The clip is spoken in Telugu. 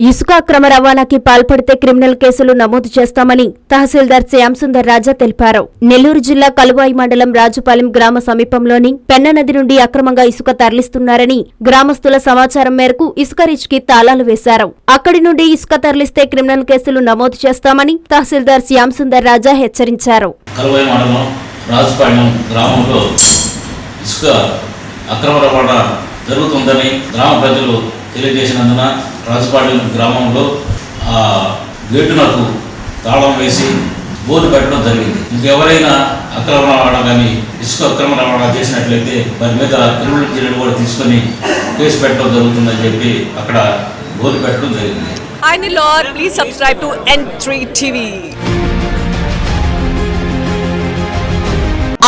ఇసుక అక్రమ రవాణాకి పాల్పడితే క్రిమినల్ కేసులు నమోదు చేస్తామని తహసీల్దార్ శ్యాంసుందర్ రాజా తెలిపారు. నెల్లూరు జిల్లా కలువాయి మండలం రాజుపాలెం గ్రామ సమీపంలోని పెన్న నది నుండి అక్రమంగా ఇసుక తరలిస్తున్నారని గ్రామస్తుల సమాచారం మేరకు ఇసుక రిచ్కి తాళాలు వేశారు. అక్కడి నుండి ఇసుక తరలిస్తే క్రిమినల్ కేసులు నమోదు చేస్తామని తహసీల్దార్ శ్యాంసుందర్ రాజా హెచ్చరించారు. అక్రమ రవాణా జరుగుతుందని గ్రామ ప్రజలు తెలియజేసినందున రాజుపాలెం గ్రామంలో ఆ గేటునకు తాళం వేసి బోర్డు పెట్టడం జరిగింది. ఇంకెవరైనా అక్రమ రవాణా కానీ ఇసుక అక్రమ రవాణా చేసినట్లయితే వారి మీద క్రిమినల్ చర్యలు కూడా తీసుకొని కేసు పెట్టడం జరుగుతుందని చెప్పి అక్కడ బోర్డు పెట్టడం జరిగింది. Hi Nilor, please subscribe to N3 TV